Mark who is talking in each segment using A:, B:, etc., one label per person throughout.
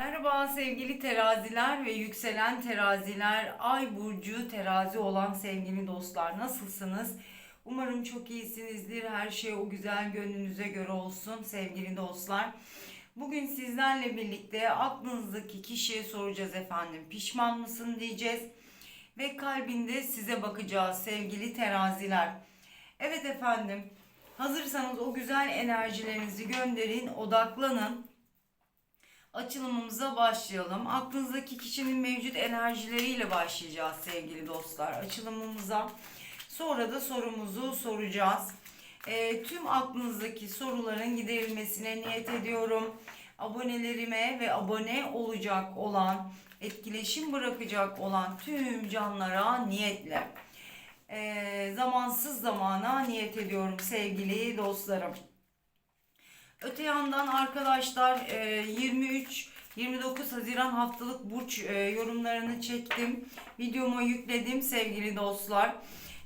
A: Merhaba sevgili teraziler ve yükselen teraziler, ay burcu terazi olan sevgili dostlar nasılsınız? Umarım çok iyisinizdir. Her şey o güzel gönlünüze göre olsun sevgili dostlar. Bugün sizlerle birlikte aklınızdaki kişiye soracağız efendim. Pişman mısın diyeceğiz ve kalbinde size bakacağız sevgili teraziler. Evet efendim. Hazırsanız o güzel enerjilerinizi gönderin, odaklanın açılımımıza başlayalım. Aklınızdaki kişinin mevcut enerjileriyle başlayacağız sevgili dostlar açılımımıza. Sonra da sorumuzu soracağız. Ee, tüm aklınızdaki soruların giderilmesine niyet ediyorum. Abonelerime ve abone olacak olan, etkileşim bırakacak olan tüm canlara niyetle. Ee, zamansız zamana niyet ediyorum sevgili dostlarım. Öte yandan arkadaşlar e, 23 29 Haziran haftalık burç e, yorumlarını çektim. Videoma yükledim sevgili dostlar.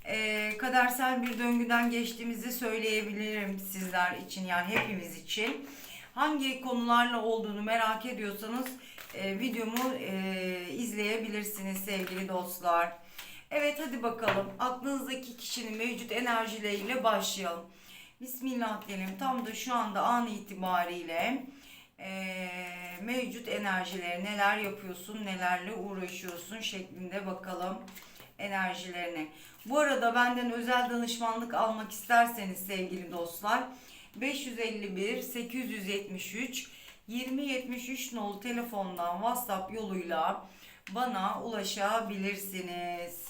A: E, kadersel bir döngüden geçtiğimizi söyleyebilirim sizler için yani hepimiz için. Hangi konularla olduğunu merak ediyorsanız e, videomu e, izleyebilirsiniz sevgili dostlar. Evet hadi bakalım aklınızdaki kişinin mevcut enerjileriyle başlayalım. Bismillah diyelim. Tam da şu anda an itibariyle eee, mevcut enerjileri neler yapıyorsun, nelerle uğraşıyorsun şeklinde bakalım enerjilerine. Bu arada benden özel danışmanlık almak isterseniz sevgili dostlar 551 873 2073 nolu telefondan WhatsApp yoluyla bana ulaşabilirsiniz.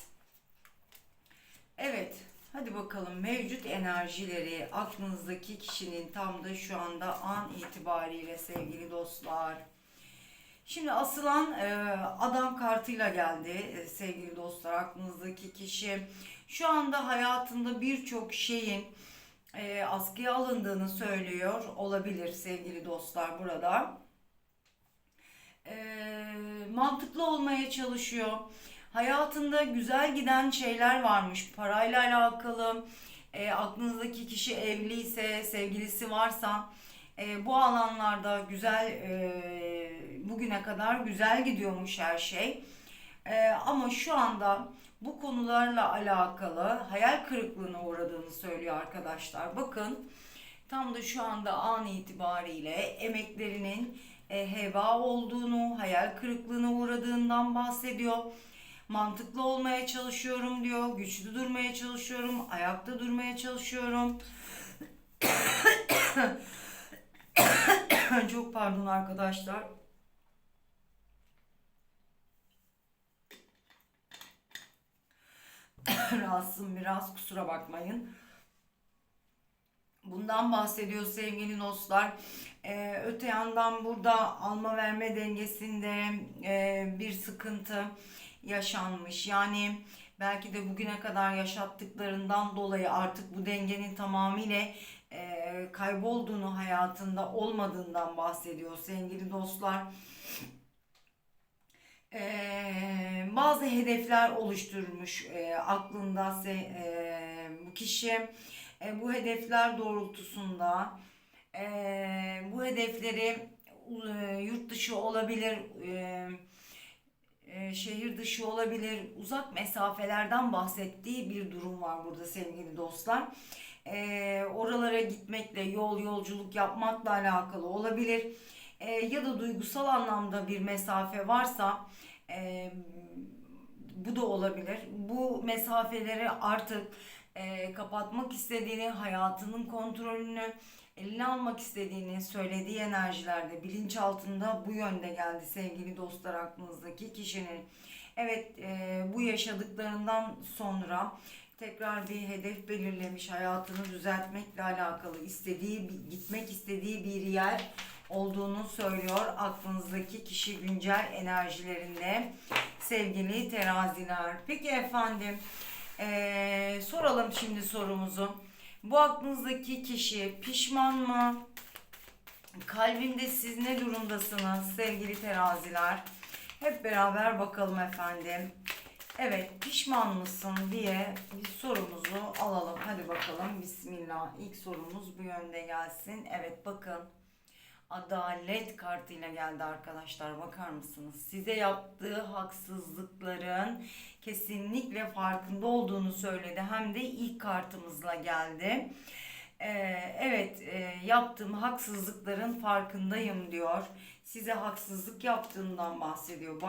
A: Evet, hadi bakalım mevcut enerjileri aklınızdaki kişinin tam da şu anda an itibariyle sevgili dostlar. Şimdi asılan e, adam kartıyla geldi e, sevgili dostlar aklınızdaki kişi. Şu anda hayatında birçok şeyin e, askıya alındığını söylüyor olabilir sevgili dostlar burada. E, mantıklı olmaya çalışıyor. Hayatında güzel giden şeyler varmış. Parayla alakalı, e, aklınızdaki kişi evliyse, sevgilisi varsa e, bu alanlarda güzel e, bugüne kadar güzel gidiyormuş her şey. E, ama şu anda bu konularla alakalı hayal kırıklığına uğradığını söylüyor arkadaşlar. Bakın tam da şu anda an itibariyle emeklerinin e, heba olduğunu, hayal kırıklığına uğradığından bahsediyor. Mantıklı olmaya çalışıyorum diyor. Güçlü durmaya çalışıyorum. Ayakta durmaya çalışıyorum. Çok pardon arkadaşlar. Rahatsızım biraz kusura bakmayın. Bundan bahsediyor sevgili dostlar. Ee, öte yandan burada alma verme dengesinde e, bir sıkıntı yaşanmış. Yani belki de bugüne kadar yaşattıklarından dolayı artık bu dengenin tamamıyla e, kaybolduğunu hayatında olmadığından bahsediyor sevgili dostlar. E, bazı hedefler oluşturmuş e, aklında se, e, bu kişi. E, bu hedefler doğrultusunda e, bu hedefleri e, yurt dışı olabilir, e, e, şehir dışı olabilir, uzak mesafelerden bahsettiği bir durum var burada sevgili dostlar. E, oralara gitmekle, yol yolculuk yapmakla alakalı olabilir. E, ya da duygusal anlamda bir mesafe varsa bu da olabilir. Bu mesafeleri artık e, kapatmak istediğini, hayatının kontrolünü eline almak istediğini söylediği enerjilerde bilinçaltında bu yönde geldi sevgili dostlar aklınızdaki kişinin. Evet e, bu yaşadıklarından sonra tekrar bir hedef belirlemiş hayatını düzeltmekle alakalı istediği gitmek istediği bir yer olduğunu söylüyor aklınızdaki kişi güncel enerjilerinde sevgili teraziler. Peki efendim ee, soralım şimdi sorumuzu. Bu aklınızdaki kişi pişman mı? Kalbinde siz ne durumdasınız sevgili teraziler? Hep beraber bakalım efendim. Evet pişman mısın diye bir sorumuzu alalım. Hadi bakalım bismillah. İlk sorumuz bu yönde gelsin. Evet bakın. Adalet kartıyla geldi arkadaşlar. Bakar mısınız? Size yaptığı haksızlıkların kesinlikle farkında olduğunu söyledi. Hem de ilk kartımızla geldi. Ee, evet, e, yaptığım haksızlıkların farkındayım diyor. Size haksızlık yaptığından bahsediyor. Bu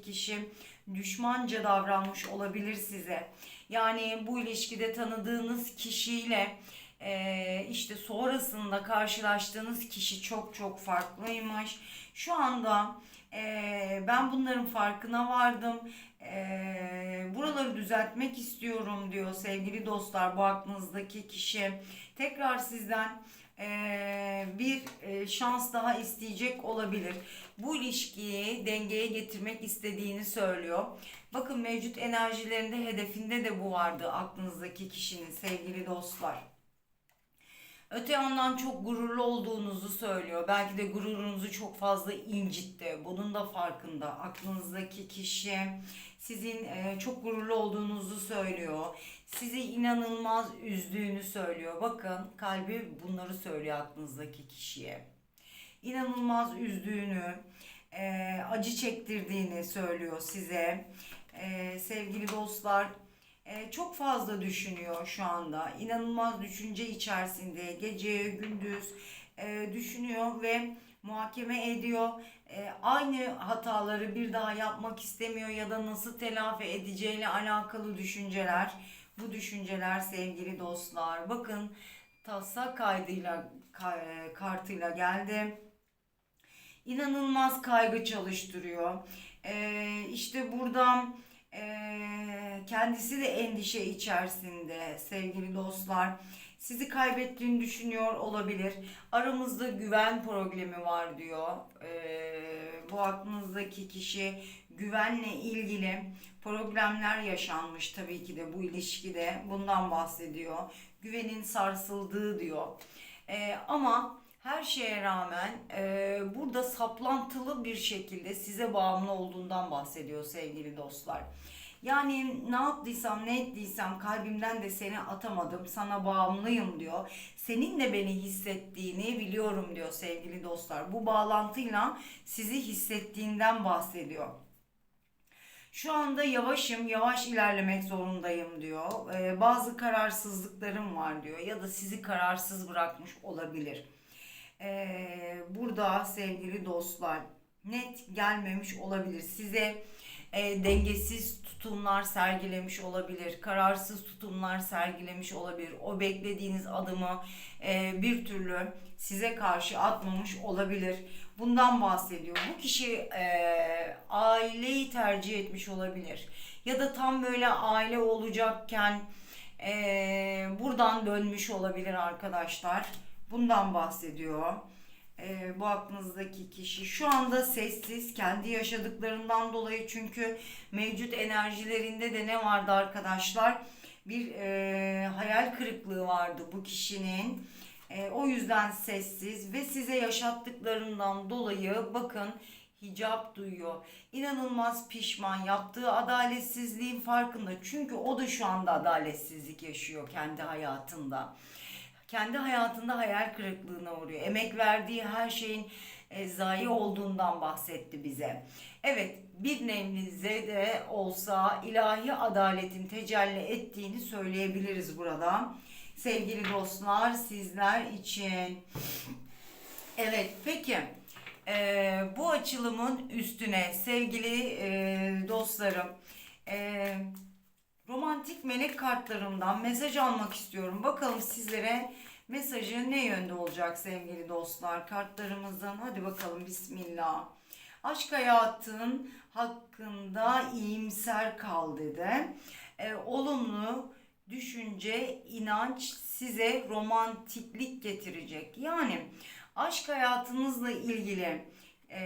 A: kişi düşmanca davranmış olabilir size. Yani bu ilişkide tanıdığınız kişiyle e, işte sonrasında karşılaştığınız kişi çok çok farklıymış. Şu anda e, ben bunların farkına vardım. E, buraları düzeltmek istiyorum diyor sevgili dostlar bu aklınızdaki kişi. Tekrar sizden e, bir e, şans daha isteyecek olabilir. Bu ilişkiyi dengeye getirmek istediğini söylüyor. Bakın mevcut enerjilerinde hedefinde de bu vardı aklınızdaki kişinin sevgili dostlar. Öte yandan çok gururlu olduğunuzu söylüyor. Belki de gururunuzu çok fazla incitti. Bunun da farkında. Aklınızdaki kişi sizin e, çok gururlu olduğunuzu söylüyor. Sizi inanılmaz üzdüğünü söylüyor. Bakın kalbi bunları söylüyor aklınızdaki kişiye. İnanılmaz üzdüğünü, e, acı çektirdiğini söylüyor size. E, sevgili dostlar, e, çok fazla düşünüyor şu anda. İnanılmaz düşünce içerisinde gece gündüz e, düşünüyor ve muhakeme ediyor. E, aynı hataları bir daha yapmak istemiyor ya da nasıl telafi edeceğiyle alakalı düşünceler. Bu düşünceler sevgili dostlar. Bakın tasa kaydıyla ka- kartıyla geldi. İnanılmaz kaygı çalıştırıyor. E, işte buradan ee, kendisi de endişe içerisinde sevgili dostlar. Sizi kaybettiğini düşünüyor olabilir. Aramızda güven problemi var diyor. Ee, bu aklınızdaki kişi güvenle ilgili problemler yaşanmış tabii ki de bu ilişkide. Bundan bahsediyor. Güvenin sarsıldığı diyor. Ee, ama her şeye rağmen e, burada saplantılı bir şekilde size bağımlı olduğundan bahsediyor sevgili dostlar. Yani ne yaptıysam ne ettiysem kalbimden de seni atamadım sana bağımlıyım diyor. Senin de beni hissettiğini biliyorum diyor sevgili dostlar. Bu bağlantıyla sizi hissettiğinden bahsediyor. Şu anda yavaşım, yavaş ilerlemek zorundayım diyor. Ee, bazı kararsızlıklarım var diyor ya da sizi kararsız bırakmış olabilir. Ee, burada sevgili dostlar net gelmemiş olabilir. Size e, dengesiz tutumlar sergilemiş olabilir. Kararsız tutumlar sergilemiş olabilir. O beklediğiniz adımı e, bir türlü size karşı atmamış olabilir. Bundan bahsediyor. Bu kişi e, aileyi tercih etmiş olabilir. Ya da tam böyle aile olacakken e, buradan dönmüş olabilir arkadaşlar. Bundan bahsediyor. Ee, bu aklınızdaki kişi şu anda sessiz kendi yaşadıklarından dolayı çünkü mevcut enerjilerinde de ne vardı arkadaşlar bir e, hayal kırıklığı vardı bu kişinin e, o yüzden sessiz ve size yaşattıklarından dolayı bakın hicap duyuyor. İnanılmaz pişman yaptığı adaletsizliğin farkında çünkü o da şu anda adaletsizlik yaşıyor kendi hayatında kendi hayatında hayal kırıklığına uğruyor. Emek verdiği her şeyin e, zayi olduğundan bahsetti bize. Evet bir nemlize de olsa ilahi adaletin tecelli ettiğini söyleyebiliriz burada. Sevgili dostlar sizler için. Evet peki e, bu açılımın üstüne sevgili e, dostlarım e, romantik melek kartlarımdan mesaj almak istiyorum. Bakalım sizlere mesajı ne yönde olacak sevgili dostlar kartlarımızdan. Hadi bakalım bismillah. Aşk hayatın hakkında iyimser kal dedi. E, olumlu düşünce, inanç size romantiklik getirecek. Yani aşk hayatınızla ilgili e,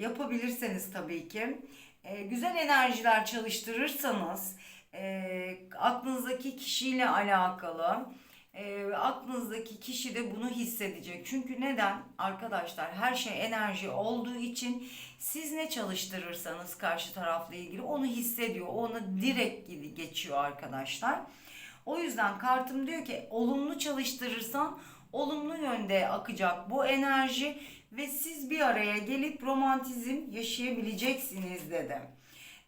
A: yapabilirseniz tabii ki e, güzel enerjiler çalıştırırsanız e, aklınızdaki kişiyle alakalı e, aklınızdaki kişi de bunu hissedecek. Çünkü neden? Arkadaşlar her şey enerji olduğu için siz ne çalıştırırsanız karşı tarafla ilgili onu hissediyor. Onu direkt geçiyor arkadaşlar. O yüzden kartım diyor ki olumlu çalıştırırsan olumlu yönde akacak bu enerji ve siz bir araya gelip romantizm yaşayabileceksiniz dedim.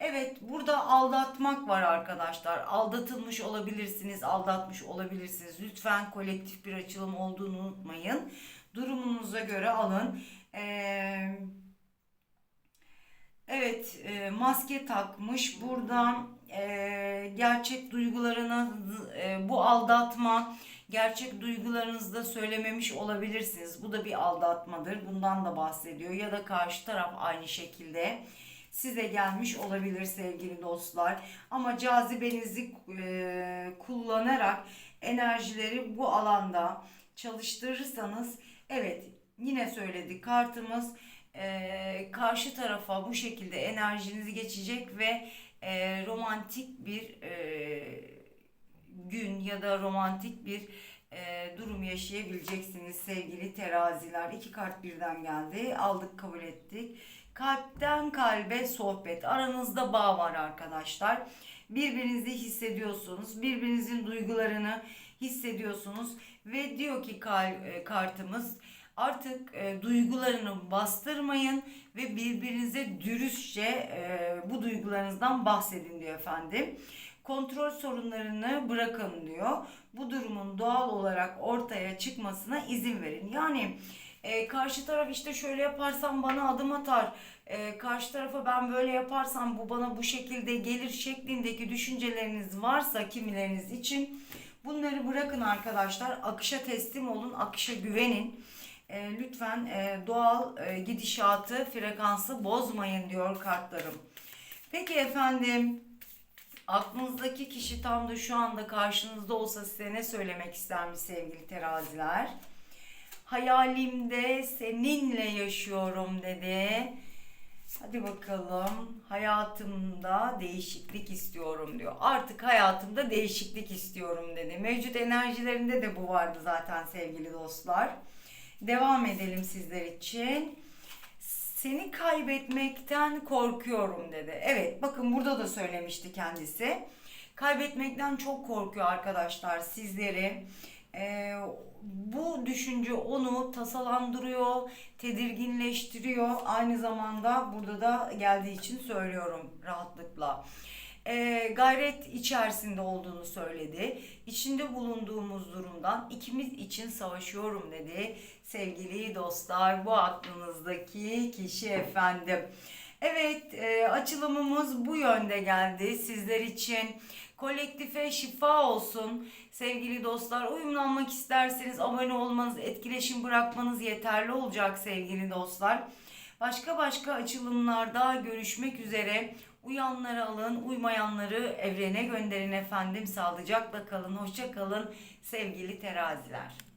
A: Evet burada aldatmak var arkadaşlar. Aldatılmış olabilirsiniz, aldatmış olabilirsiniz. Lütfen kolektif bir açılım olduğunu unutmayın. Durumunuza göre alın. Ee, evet e, maske takmış. Buradan e, gerçek duygularını e, bu aldatma gerçek duygularınızı da söylememiş olabilirsiniz. Bu da bir aldatmadır. Bundan da bahsediyor. Ya da karşı taraf aynı şekilde size gelmiş olabilir sevgili dostlar. Ama cazibenizi e, kullanarak enerjileri bu alanda çalıştırırsanız evet yine söyledik kartımız e, karşı tarafa bu şekilde enerjinizi geçecek ve e, romantik bir gün ya da romantik bir durum yaşayabileceksiniz sevgili teraziler. İki kart birden geldi. Aldık kabul ettik. Kalpten kalbe sohbet. Aranızda bağ var arkadaşlar. Birbirinizi hissediyorsunuz. Birbirinizin duygularını hissediyorsunuz. Ve diyor ki kal, e, kartımız artık e, duygularını bastırmayın ve birbirinize dürüstçe e, bu duygularınızdan bahsedin diyor efendim. Kontrol sorunlarını bırakın diyor. Bu durumun doğal olarak ortaya çıkmasına izin verin. Yani e, karşı taraf işte şöyle yaparsam bana adım atar. E, karşı tarafa ben böyle yaparsam bu bana bu şekilde gelir şeklindeki düşünceleriniz varsa kimileriniz için bunları bırakın arkadaşlar. Akışa teslim olun, akışa güvenin. E, lütfen e, doğal e, gidişatı, frekansı bozmayın diyor kartlarım. Peki efendim aklınızdaki kişi tam da şu anda karşınızda olsa size ne söylemek istermiş sevgili teraziler? Hayalimde seninle yaşıyorum dedi. Hadi bakalım. Hayatımda değişiklik istiyorum diyor. Artık hayatımda değişiklik istiyorum dedi. Mevcut enerjilerinde de bu vardı zaten sevgili dostlar. Devam edelim sizler için. Seni kaybetmekten korkuyorum dedi. Evet bakın burada da söylemişti kendisi. Kaybetmekten çok korkuyor arkadaşlar sizleri. Ee, bu düşünce onu tasalandırıyor, tedirginleştiriyor. Aynı zamanda burada da geldiği için söylüyorum rahatlıkla. Ee, gayret içerisinde olduğunu söyledi. İçinde bulunduğumuz durumdan ikimiz için savaşıyorum dedi. Sevgili dostlar bu aklınızdaki kişi efendim. Evet e, açılımımız bu yönde geldi sizler için. Kolektife şifa olsun. Sevgili dostlar uyumlanmak isterseniz abone olmanız, etkileşim bırakmanız yeterli olacak sevgili dostlar. Başka başka açılımlarda görüşmek üzere. Uyanları alın, uymayanları evrene gönderin efendim. Sağlıcakla kalın, hoşça kalın sevgili teraziler.